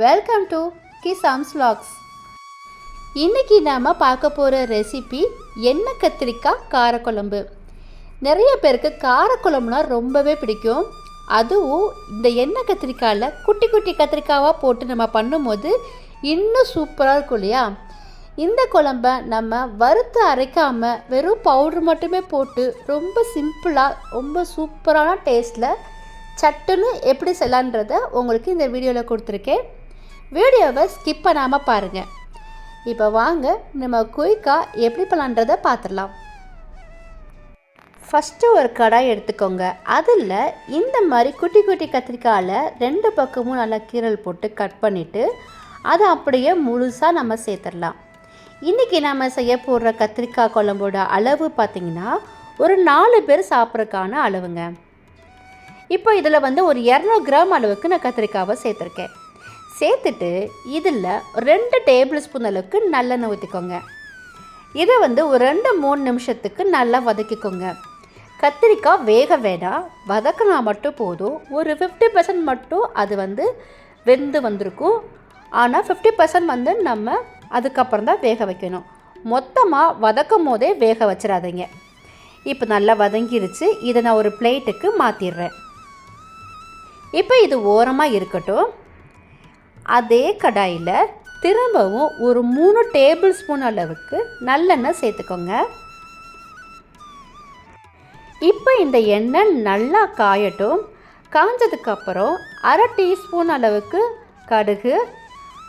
Welcome to கிசாம்ஸ் vlogs இன்றைக்கி நாம் பார்க்க போகிற ரெசிபி எண்ணெய் கத்திரிக்காய் காரக்குழம்பு? நிறைய பேருக்கு காரக்குழம்புனா ரொம்பவே பிடிக்கும். அதுவும் இந்த எண்ணெய் கத்திரிக்காயில் குட்டி குட்டி கத்திரிக்காவாக போட்டு நம்ம பண்ணும்போது இன்னும் சூப்பராக இருக்கும் இல்லையா? இந்த குழம்ப நம்ம வறுத்து அரைக்காமல் வெறும் பவுடர் மட்டுமே போட்டு ரொம்ப சிம்பிளாக ரொம்ப சூப்பரான டேஸ்ட்டில் சட்டுன்னு எப்படி செல்லான்றதை உங்களுக்கு இந்த வீடியோவில் கொடுத்துருக்கேன். வீடியோவை ஸ்கிப் பண்ணாமல் பாருங்கள் இப்போ வாங்க நம்ம குயிக்காக எப்படி பண்ணலான்றதை பார்த்துடலாம் ஃபஸ்ட்டு ஒரு கடாய் எடுத்துக்கோங்க. அதில் இந்த மாதிரி குட்டி குட்டி கத்திரிக்காயில் ரெண்டு பக்கமும் நல்லா கீரல் போட்டு கட் பண்ணிவிட்டு அதை அப்படியே முழுசாக நம்ம சேர்த்துடலாம். இன்றைக்கி நம்ம செய்ய போடுற கத்திரிக்காய் குழம்போட அளவு பார்த்திங்கன்னா ஒரு நாலு பேர் சாப்பிட்றதுக்கான அளவுங்க. இப்போ இதில் வந்து ஒரு இரநூறு கிராம் அளவுக்கு நான் கத்திரிக்காவை சேர்த்துருக்கேன். சேர்த்துட்டு இதில் ரெண்டு டேபிள் ஸ்பூன் அளவுக்கு நல்லெண்ணெய் ஊற்றிக்கோங்க. இதை வந்து ஒரு ரெண்டு மூணு நிமிஷத்துக்கு நல்லா வதக்கிக்கோங்க. கத்திரிக்காய் வேக வேணாம் வதக்கினா மட்டும் போதும். ஒரு ஃபிஃப்டி பர்சன்ட் மட்டும் அது வந்து வெந்து வந்திருக்கும். ஆனால் ஃபிஃப்டி பர்சன்ட் வந்து நம்ம அதுக்கப்புறம் தான் வேக வைக்கணும். மொத்தமாக வதக்கும் போதே வேக வச்சிடாதீங்க. இப்போ நல்லா வதங்கிருச்சு. இதை நான் ஒரு பிளேட்டுக்கு மாற்றிடுறேன் இப்போ இது ஓரமாக இருக்கட்டும். அதே கடாயில் திரும்பவும் ஒரு மூணு டேபிள் ஸ்பூன் அளவுக்கு நல்லெண்ணெய் சேர்த்துக்கோங்க. இப்போ இந்த எண்ணெய் நல்லா காயட்டும். காஞ்சதுக்கப்புறம் அரை டீஸ்பூன் அளவுக்கு கடுகு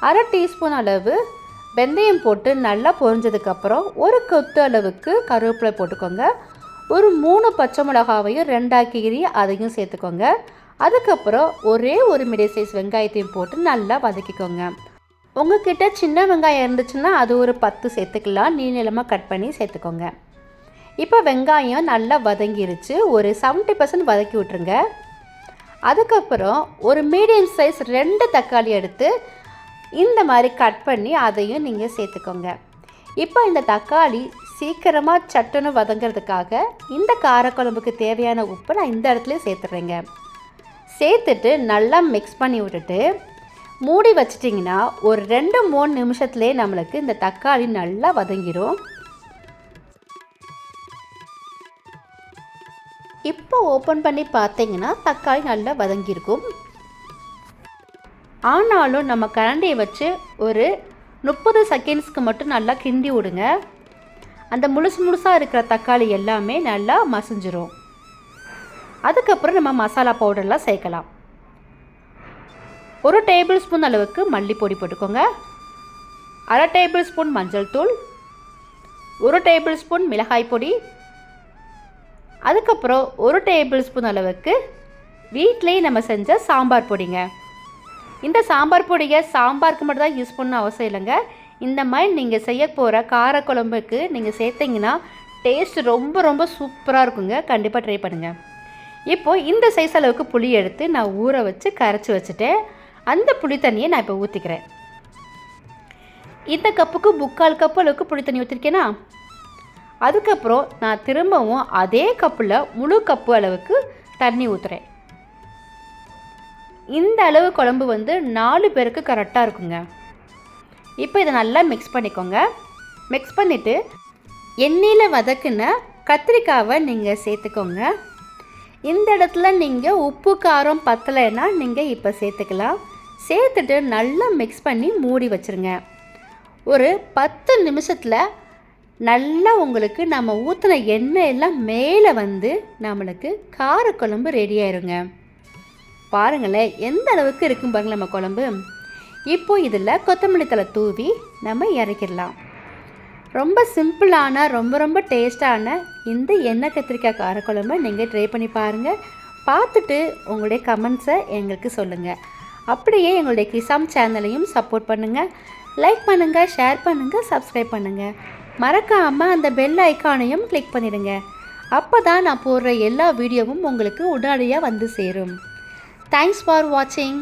அரை டீஸ்பூன் அளவு வெந்தயம் போட்டு நல்லா பொரிஞ்சதுக்கப்புறம் ஒரு கொத்து அளவுக்கு கருவேப்பிலை போட்டுக்கோங்க. ஒரு மூணு பச்சை மிளகாவையும் ரெண்டாக கீறி அதையும் சேர்த்துக்கோங்க. அதுக்கப்புறம் ஒரே ஒரு மீடியம் சைஸ் வெங்காயத்தையும் போட்டு நல்லா வதக்கிக்கோங்க. உங்ககிட்ட சின்ன வெங்காயம் இருந்துச்சுன்னா அது ஒரு பத்து சேர்த்துக்கலாம். நீளமாக கட் பண்ணி சேர்த்துக்கோங்க. இப்போ வெங்காயம் நல்லா வதங்கிருச்சு. ஒரு செவன்ட்டி பர்சன்ட் வதக்கி விட்ருங்க அதுக்கப்புறம் ஒரு மீடியம் சைஸ் ரெண்டு தக்காளி எடுத்து இந்த மாதிரி கட் பண்ணி அதையும் நீங்கள் சேர்த்துக்கோங்க. இப்போ இந்த தக்காளி சீக்கிரமாக சட்டுன்னு வதங்கிறதுக்காக இந்த காரக்குழம்புக்கு தேவையான உப்பு நான் இந்த இடத்துல சேர்த்துட்றேங்க சேர்த்துட்டு நல்லா மிக்ஸ் பண்ணி விட்டுட்டு மூடி வச்சிட்டிங்கன்னா ஒரு ரெண்டு மூணு நிமிஷத்துலேயே நம்மளுக்கு இந்த தக்காளி நல்லா வதங்கிடும் இப்போ ஓப்பன் பண்ணி பார்த்தீங்கன்னா தக்காளி நல்லா வதங்கியிருக்கும். ஆனாலும் நம்ம கரண்டியை வச்சு ஒரு முப்பது செகண்ட்ஸ்க்கு மட்டும் நல்லா கிண்டி விடுங்க. அந்த முழுசு முழுசாக இருக்கிற தக்காளி எல்லாமே நல்லா மசிஞ்சிரும். அதுக்கப்புறம் நம்ம மசாலா பவுடர்லாம் சேர்க்கலாம். ஒரு டேபிள் ஸ்பூன் அளவுக்கு மல்லிப்பொடி போட்டுக்கோங்க. அரை டேபிள் ஸ்பூன் மஞ்சள் தூள். ஒரு டேபிள் ஸ்பூன் மிளகாய் பொடி. அதுக்கப்புறம் ஒரு டேபிள் ஸ்பூன் அளவுக்கு வீட்டிலேயே நம்ம செஞ்ச சாம்பார் பொடிங்க. இந்த சாம்பார் பொடியை சாம்பாருக்கு மட்டும் தான் யூஸ் பண்ண அவசியம் இல்லைங்க. இந்த மாதிரி நீங்கள் செய்ய போகிற காரக்குழம்புக்கு நீங்கள் சேர்த்திங்கன்னா டேஸ்ட் ரொம்ப ரொம்ப சூப்பராக இருக்குங்க. கண்டிப்பாக ட்ரை பண்ணுங்கள் இப்போது இந்த சைஸ் அளவுக்கு புளி எடுத்து நான் ஊற வச்சு கரைச்சி வச்சுட்டேன் அந்த புளி தண்ணியை நான் இப்போ ஊற்றிக்கிறேன் இந்த கப்புக்கு முக்கால் கப்பு அளவுக்கு புளி தண்ணி ஊற்றிருக்கேனா அதுக்கப்புறம் நான் திரும்பவும் அதே கப்பில் முழு கப்பு அளவுக்கு தண்ணி ஊற்றுறேன் இந்த அளவு குழம்பு வந்து நாலு பேருக்கு கரெக்டாக இருக்குங்க. இப்போ இதை நல்லா மிக்ஸ் பண்ணிக்கோங்க. மிக்ஸ் பண்ணிவிட்டு எண்ணெயில் வதக்குன கத்திரிக்காவை நீங்கள் சேர்த்துக்கோங்க. இந்த இடத்துல நீங்கள் உப்பு காரம் பத்தலைன்னா நீங்கள் இப்போ சேர்த்துக்கலாம். சேர்த்துட்டு நல்லா மிக்ஸ் பண்ணி மூடி வச்சுருங்க. ஒரு பத்து நிமிஷத்தில் நல்லா உங்களுக்கு நம்ம ஊற்றின எண்ணெய் எல்லாம் மேலே வந்து நம்மளுக்கு காரக்குழம்பு ரெடி ஆயிருங்க. பாருங்களேன் எந்த அளவுக்கு இருக்கும் பாருங்கள் நம்ம குழம்பு. இப்போது இதில் கொத்தமல்லி தலை தூவி நம்ம இறக்கிடலாம். ரொம்ப சிம்பிளான ரொம்ப ரொம்ப டேஸ்டான இந்த எண்ணெய் கத்திரிக்காய் காரக்குழம்பை நீங்கள் ட்ரை பண்ணி பாருங்கள் பார்த்துட்டு உங்களுடைய கமெண்ட்ஸை எங்களுக்கு சொல்லுங்கள் அப்படியே எங்களுடைய கிசாம் சேனலையும் சப்போர்ட் பண்ணுங்கள் லைக் பண்ணுங்கள் ஷேர் பண்ணுங்கள் சப்ஸ்கிரைப் பண்ணுங்கள் மறக்காமல் அந்த பெல் ஐக்கானையும் கிளிக் பண்ணிடுங்க. அப்போ தான் நான் போடுற எல்லா வீடியோவும் உங்களுக்கு உடனடியாக வந்து சேரும். தேங்க்ஸ் ஃபார் வாட்சிங்